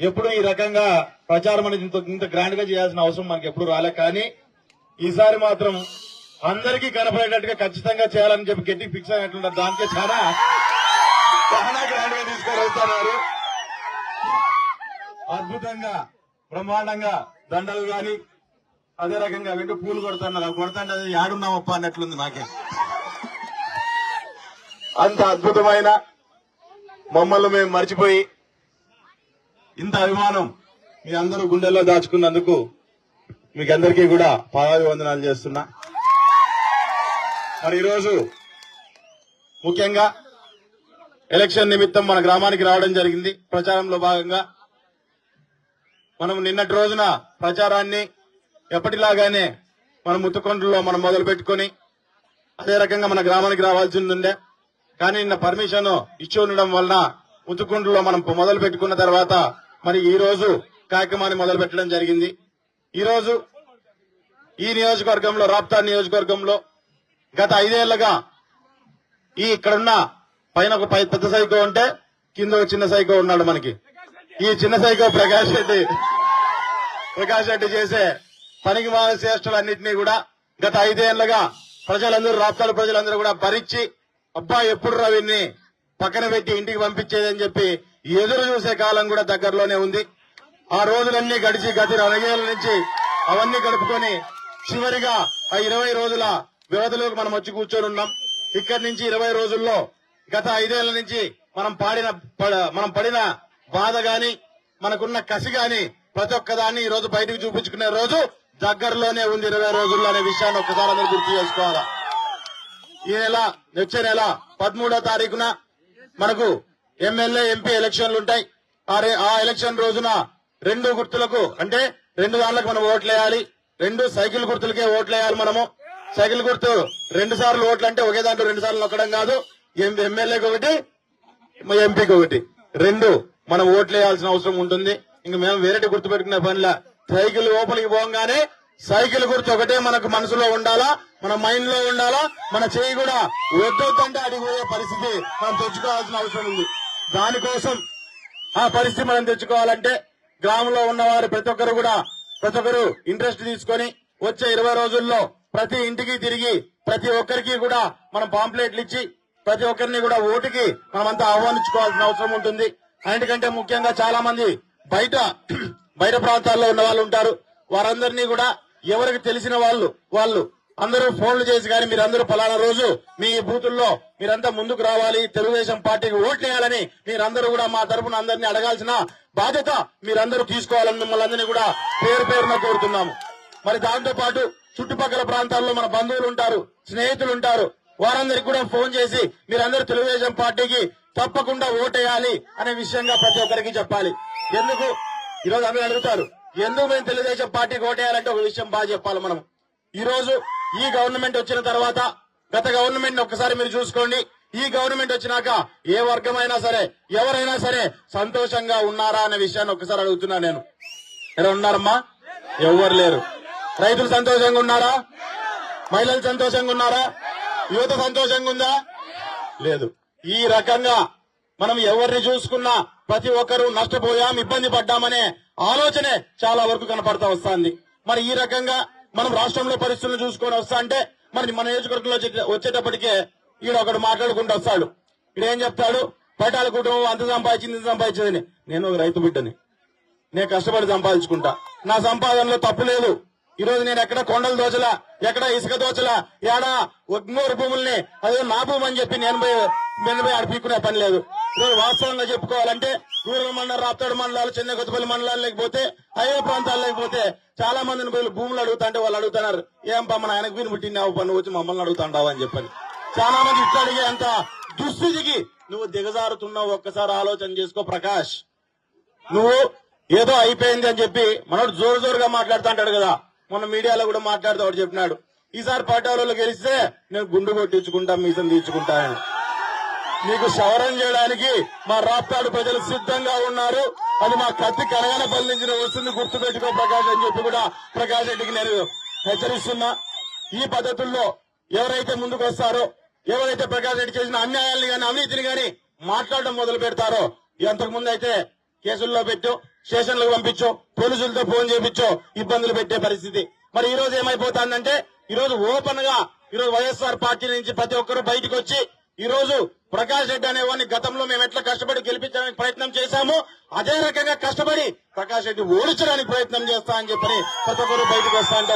ఎప్పుడు ఈ రకంగా ప్రచారం అనేది ఇంత ఇంత గ్రాండ్గా చేయాల్సిన అవసరం మనకి ఎప్పుడు రాలే. కానీ ఈసారి మాత్రం అందరికీ కనపడేటట్టుగా ఖచ్చితంగా చేయాలని చెప్పి గట్టి ఫిక్స్ అయినట్లున్నారు. దానికే చాలా చాలా గ్రాండ్గా తీసుకొని అద్భుతంగా బ్రహ్మాండంగా దండలు గాని అదే రకంగా వెంట పూలు కొడుతున్నారు. అవి కొడతాంటే అది యాడున్నామప్ప అన్నట్లుంది నాకే. అంత అద్భుతమైన మమ్మల్ని మేము మర్చిపోయి ఇంత అభిమానం మీ అందరూ గుండెల్లో దాచుకున్నందుకు మీకు అందరికీ కూడా పాదాభివందనాలు చేస్తున్నా. మరి ఈరోజు ముఖ్యంగా ఎలక్షన్ నిమిత్తం మన గ్రామానికి రావడం జరిగింది. ప్రచారంలో భాగంగా మనం నిన్నటి రోజున ప్రచారాన్ని ఎప్పటిలాగానే మన ముత్తుకొండలో మనం మొదలు పెట్టుకొని అదే రకంగా మన గ్రామానికి రావాల్సి ఉండే. కానీ నిన్న పర్మిషన్ ఇచ్చి ఉండడం వలన ముత్తుకొండలో మనం మొదలు పెట్టుకున్న తర్వాత మరి ఈ రోజు కార్యక్రమాన్ని మొదలు పెట్టడం జరిగింది. ఈరోజు ఈ నియోజకవర్గంలో రాప్తా నియోజకవర్గంలో గత ఐదేళ్ళుగా ఈ ఇక్కడున్న పైన ఒక పై- పెద్ద సైకో ఉంటే కింద ఒక చిన్న సైకో ఉన్నాడు మనకి. ఈ చిన్న సైకో ప్రకాష్ రెడ్డి. ప్రకాష్ రెడ్డి చేసే పనికి మాల చేష్టలన్నింటినీ కూడా గత ఐదేళ్ళుగా ప్రజలందరూ రాప్తాడు ప్రజలందరూ కూడా భరించి అబ్బా ఎప్పుడు రవిని పక్కన పెట్టి ఇంటికి పంపించేదని చెప్పి ఎదురు చూసే కాలం కూడా దగ్గరలోనే ఉంది. ఆ రోజులన్నీ గడిచి గత నలగేళ్ళ నుంచి అవన్నీ గడుపుకొని చివరిగా ఆ ఇరవై రోజుల వ్యవధిలోకి మనం వచ్చి కూర్చొని ఉన్నాం. ఇక్కడి నుంచి ఇరవై రోజుల్లో గత ఐదేళ్ళ నుంచి మనం పాడిన పడ- మనం పడిన బాధ గాని మనకున్న కసి గాని ప్రతి ఒక్కదాన్ని ఈ రోజు బయటకు చూపించుకునే రోజు దగ్గరలోనే ఉంది ఇరవై రోజుల్లో అనే విషయాన్ని ఒక్కసారి అందరూ గుర్తు చేసుకోవాలా? ఈ నెల వచ్చే నెల పదమూడో తారీఖున మనకు ఎమ్మెల్యే ఎంపీ ఎలక్షన్లు ఉంటాయి. ఆ ఆ ఎలక్షన్ రోజున రెండు గుర్తులకు అంటే రెండు దాంట్లకు మనం ఓట్లు వేయాలి రెండు సైకిల్ గుర్తులకే ఓట్లు వేయాలి మనము. సైకిల్ గుర్తు రెండు సార్లు ఓట్లు అంటే ఒకే దాంట్లో రెండు సార్లు నొక్కడం కాదు. ఎమ్మెల్యేకి ఒకటి ఎంపీకి ఒకటి రెండు మనం ఓట్లు వేయాల్సిన అవసరం ఉంటుంది. ఇంక మేము వేరేటి గుర్తు పెట్టుకునే పనిలా. సైకిల్ లోపలికి పోగానే సైకిల్ గుర్తు ఒకటే మనకు మనసులో ఉండాలా మన మైండ్లో ఉండాలా మన చేయి కూడా వద్దొద్దంటే అడిగిపోయే పరిస్థితి మనం తెచ్చుకోవాల్సిన అవసరం ఉంది. దానికోసం ఆ పరిస్థితి మనం తెచ్చుకోవాలంటే గ్రామంలో ఉన్నవారు ప్రతి ఒక్కరు కూడా ప్రతి ఒక్కరు ఇంట్రెస్ట్ తీసుకొని వచ్చే ఇరవై రోజుల్లో ప్రతి ఇంటికి తిరిగి ప్రతి ఒక్కరికి కూడా మనం పాంప్లెట్లు ఇచ్చి ప్రతి ఒక్కరిని కూడా ఓటుకి మనమంతా ఆహ్వానించుకోవాల్సిన అవసరం ఉంటుంది. అన్నిటికంటే ముఖ్యంగా చాలా మంది బయట బయట ప్రాంతాల్లో ఉన్న వాళ్ళు ఉంటారు. వారందరినీ కూడా ఎవరికి తెలిసిన వాళ్ళు వాళ్ళు అందరూ ఫోన్లు చేసి కానీ మీరందరూ పలానా రోజు మీ బూతుల్లో మీరంతా ముందుకు రావాలి తెలుగుదేశం పార్టీకి ఓట్ చేయాలని మీరందరూ కూడా మా తరఫున అందరినీ అడగాల్సిన బాధ్యత మీరందరూ తీసుకోవాలని మిమ్మల్ని అందరినీ కూడా పేరు పేరున కోరుతున్నాము. మరి దాంతో పాటు చుట్టుపక్కల ప్రాంతాల్లో మన బంధువులు ఉంటారు స్నేహితులు ఉంటారు వారందరికి కూడా ఫోన్ చేసి మీరందరూ తెలుగుదేశం పార్టీకి తప్పకుండా ఓటేయాలి అనే విషయంగా ప్రతి ఒక్కరికి చెప్పాలి. ఎందుకు? ఈరోజు అందరూ అడుగుతారు ఎందుకు మేము తెలుగుదేశం పార్టీకి ఓటేయాలంటే ఒక విషయం బాగా చెప్పాలి మనం. ఈ రోజు ఈ గవర్నమెంట్ వచ్చిన తర్వాత గత గవర్నమెంట్ ఒక్కసారి మీరు చూసుకోండి. ఈ గవర్నమెంట్ వచ్చినాక ఏ వర్గమైనా సరే ఎవరైనా సరే సంతోషంగా ఉన్నారా అనే విషయాన్ని ఒక్కసారి అడుగుతున్నా నేను. ఎలా ఉన్నారమ్మా? ఎవరు లేరు. రైతులు సంతోషంగా ఉన్నారా? మహిళలు సంతోషంగా ఉన్నారా? యువత సంతోషంగా ఉందా? లేదు. ఈ రకంగా మనం ఎవరిని చూసుకున్నా ప్రతి ఒక్కరూ నష్టపోయాం ఇబ్బంది పడ్డామనే ఆలోచనే చాలా వరకు కనపడతా వస్తుంది. మరి ఈ రకంగా మనం రాష్ట్రంలో పరిస్థితులు చూసుకొని వస్తా అంటే మరి మన నియోజకవర్గంలో వచ్చేటప్పటికే ఈడ ఒకడు మాట్లాడుకుంటూ వస్తాడు. ఇక్కడ ఏం చెప్తాడు? పటాల కుటుంబం అంత సంపాదించింది ఇంత సంపాదించిందని. నేను ఒక రైతు బిడ్డని. నేను కష్టపడి సంపాదించుకుంటా. నా సంపాదనలో తప్పు లేదు. ఈ రోజు నేను ఎక్కడ కొండలు దోచలా ఎక్కడ ఇసుక దోచలా ఏడా ఒగ్నూరు భూముల్ని అదే నా భూమి అని చెప్పి నేను పోయి నేను పోయి అడిపించుకునే పని లేదు. ఈరోజు వాస్తవంగా చెప్పుకోవాలంటే రూరల్ మండలం రాప్తాడు మండలాలు చిన్న కొత్తపల్లి మండలాలు లేకపోతే హైవే ప్రాంతాలు లేకపోతే చాలా మందిని పోయి భూములు అడుగుతుంటే వాళ్ళు అడుగుతున్నారు ఏం పా మన ఆయనకు వీని పుట్టినావు పన్ను వచ్చి మమ్మల్ని అడుగుతుంటావు అని చెప్పని. చాలా మంది ఇట్లా అడిగే అంత దుస్థితికి నువ్వు దిగజారుతున్నావు ఒక్కసారి ఆలోచన చేసుకో ప్రకాష్. నువ్వు ఏదో అయిపోయింది అని చెప్పి మనోడు జోరు జోరుగా మాట్లాడుతుంటాడు కదా. మొన్న మీడియాలో కూడా మాట్లాడుతూ వాడు చెప్పినాడు ఈసారి పార్టీ గెలిస్తే నేను గుండు కొట్టించుకుంటా మీసం తీర్చుకుంటానని మీకు శవరం చేయడానికి మా రాప్తాడు ప్రజలు సిద్ధంగా ఉన్నారు. అది మా కత్తి కనగనపల్లి నుంచి వస్తుంది గుర్తు పెట్టుకో ప్రకాష్ అని చెప్పి కూడా ప్రకాష్ రెడ్డికి నేను హెచ్చరిస్తున్నా. ఈ పద్ధతుల్లో ఎవరైతే ముందుకు వస్తారో ఎవరైతే ప్రకాష్ రెడ్డి చేసిన అన్యాయాలను గాని అవినీతిని గాని మాట్లాడడం మొదలు పెడతారో అంతకు ముందు అయితే కేసుల్లో పెట్టు స్టేషన్లకు పంపించు పోలీసులతో ఫోన్ చేపించో ఇబ్బందులు పెట్టే పరిస్థితి. మరి ఈ రోజు ఏమైపోతుందంటే ఈ రోజు ఓపెన్గా ఈ రోజు వైఎస్ఆర్ పార్టీ నుంచి ప్రతి ఒక్కరూ బయటకు వచ్చి ఈ రోజు ప్రకాష్ రెడ్డి అనేవాడిని గతంలో మేము ఎట్లా కష్టపడి గెలిపించడానికి ప్రయత్నం చేశామో అదే రకంగా కష్టపడి ప్రకాష్ రెడ్డి ఓడించడానికి ప్రయత్నం చేస్తా అని చెప్పని ప్రతి ఒక్కరు బయటకు వస్తా అంటే